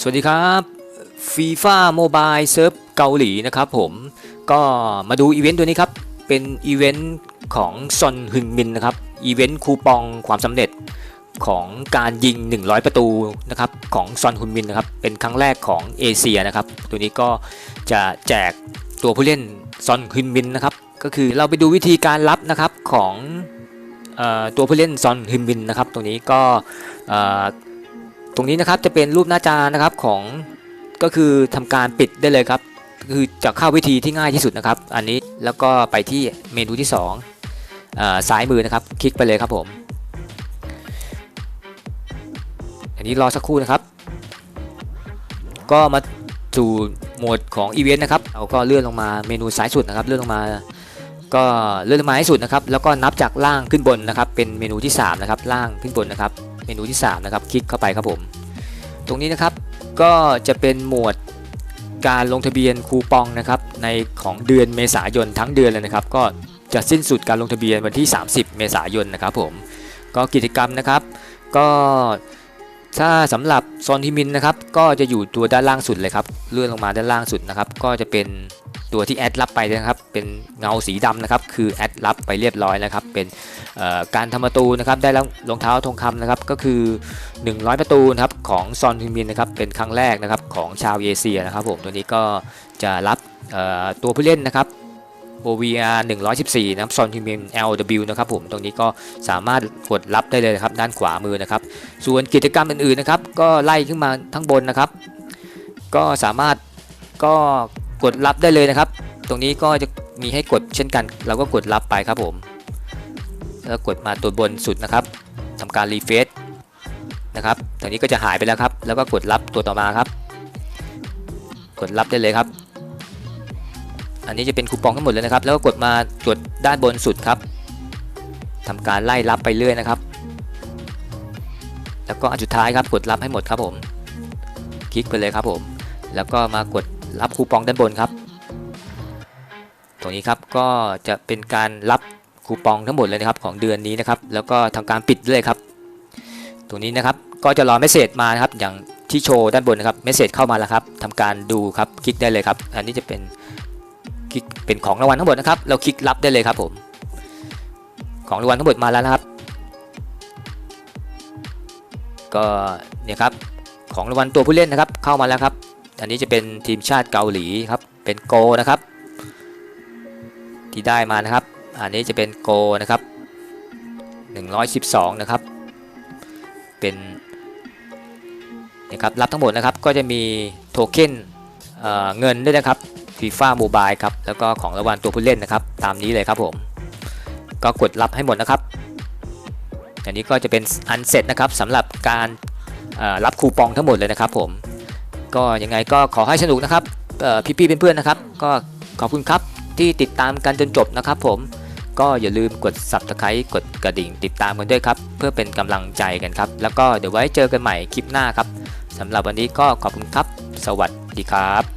สวัสดีครับฟีฟ่าโมบายเซิร์ฟเกาหลีนะครับผมก็มาดูอีเวนต์ตัวนี้ครับ เป็นอีเวนต์ของซอนฮึนมินนะครับอีเวนต์คูปองความสำเร็จของการยิง 100 ประตูนะครับของซอนฮึนมินนะครับเป็นครั้งแรกของเอเชียนะครับตัวนี้ก็จะแจกตัวผู้เล่นซอนฮึนมินนะครับก็คือเราไปดูวิธีการรับนะครับของออตัวผู้เล่นซอนฮึนมินนะครับตรงนี้ก็ ตรงนี้นะครับจะเป็นรูปหน้าจานะครับของก็คือทำการปิดได้เลยครับ คือจะเข้าวิธีที่ง่ายที่สุดนะครับ อันนี้แล้วก็ไปที่เมนูที่2อ่าซ้ายมือนะครับ คลิกไปเลยครับผม อันนี้รอสักครู่นะครับ ก็มาสู่โหมดของอีเวนต์นะครับเราก็เลื่อนลงมาเมนูซ้ายสุดนะครับ เลื่อนลงมาก็เลื่อนลงมาให้สุดนะครับ แล้วก็นับจากล่างขึ้นบนนะครับ เป็นเมนูที่สามนะครับล่างขึ้นบนนะครับ เมนูที่ 3 นะครับ คลิกเข้าไปครับผม ตรงนี้นะครับก็จะเป็นหมวดการลงทะเบียนคูปองนะครับในของเดือนเมษายนทั้งเดือนเลยนะครับ ก็จะสิ้นสุดการลงทะเบียนวันที่ 30 เมษายนนะครับผมก็กิจกรรมนะครับ ก็ถ้าสำหรับโซนทิมินนะครับ ก็จะอยู่ตัวด้านล่างสุดเลยครับ เลื่อนลงมาด้านล่างสุดนะครับ ก็จะเป็น ตัวที่แอดรับไปนะครับเป็นเงาสีดำนะครับคือแอดรับไปเรียบร้อยนะครับเป็นการทำประตูนะครับได้แล้วรองเท้าทองคำนะครับก็คือ 100 ประตูนะครับของซอนทึงมินนะครับเป็นครั้งแรกนะครับของชาวเอเชียนะครับผมตัวนี้ก็จะรับตัวผู้เล่นนะครับ OVR 114 นะครับซอนทึงมิน LW นะครับผม ตรงนี้ก็สามารถกดรับได้เลยนะครับด้านขวามือนะครับ ส่วนกิจกรรมอื่นๆนะครับ ก็ไล่ขึ้นมาทั้งบนนะครับ ก็สามารถก็ กดรับได้เลยนะครับ ตรงนี้ก็จะมีให้กดเช่นกัน เราก็กดรับไปครับผม แล้วกดมาตัวบนสุดนะครับทำการรีเฟซนะครับตรงนี้ก็จะหายไปแล้วครับ แล้วก็กดรับตัวต่อมาครับ กดรับได้เลยครับ อันนี้จะเป็นคูปองทั้งหมดเลยนะครับ แล้วก็กดมาจดด้านบนสุดครับทำการไล่รับไปเรื่อยนะครับ แล้วก็อันสุดท้ายครับ กดรับให้หมดครับผม คลิกไปเลยครับผม แล้วก็มากด รับคูปองด้านบนครับ ตรงนี้ครับก็จะเป็นการรับคูปองทั้งหมดเลยนะครับของเดือนนี้นะครับ แล้วก็ทำการปิดเลยครับ ตรงนี้นะครับก็จะรอเมสเซจมานะครับอย่างที่โชว์ด้านบนนะครับเมสเซจเข้ามาแล้วครับทำการดูครับคลิกได้เลยครับ อันนี้จะเป็นคลิกเป็นของรางวัลทั้งหมดนะครับ เราคลิกรับได้เลยครับผม ของรางวัลทั้งหมดมาแล้วนะครับ ก็เนี่ยครับของรางวัลตัวผู้เล่นนะครับเข้ามาแล้วครับ อันนี้จะเป็นทีมชาติเกาหลีครับ เป็นโกนะครับ ที่ได้มานะครับ อันนี้จะเป็นโกนะครับ 112 นะครับ เป็นนะครับรับทั้งหมดนะครับก็จะมีโทเค็นเเงินด้วยนะครับฟีฟ่าโมบายครับ แล้วก็ของรางวัลตัวผู้เล่นนะครับ ตามนี้เลยครับผม ก็กดรับให้หมดนะครับ อันนี้ก็จะเป็นอันเสร็จนะครับสำหรับการรับคูปองทั้งหมดเลยนะครับผม ก็ยังไงก็ขอให้สนุกนะครับเอ่พี่ๆเพื่อนๆนะครับ ก็ขอบคุณครับที่ติดตามกันจนจบนะครับ ผมก็อย่าลืมกด subscribe กดกระดิ่งติดตามกันด้วยครับ เพื่อเป็นกำลังใจกันครับ แล้วก็เดี๋ยวไว้เจอกันใหม่คลิปหน้าครับสำหรับวันนี้ก็ขอบคุณครับ สวัสดีครับ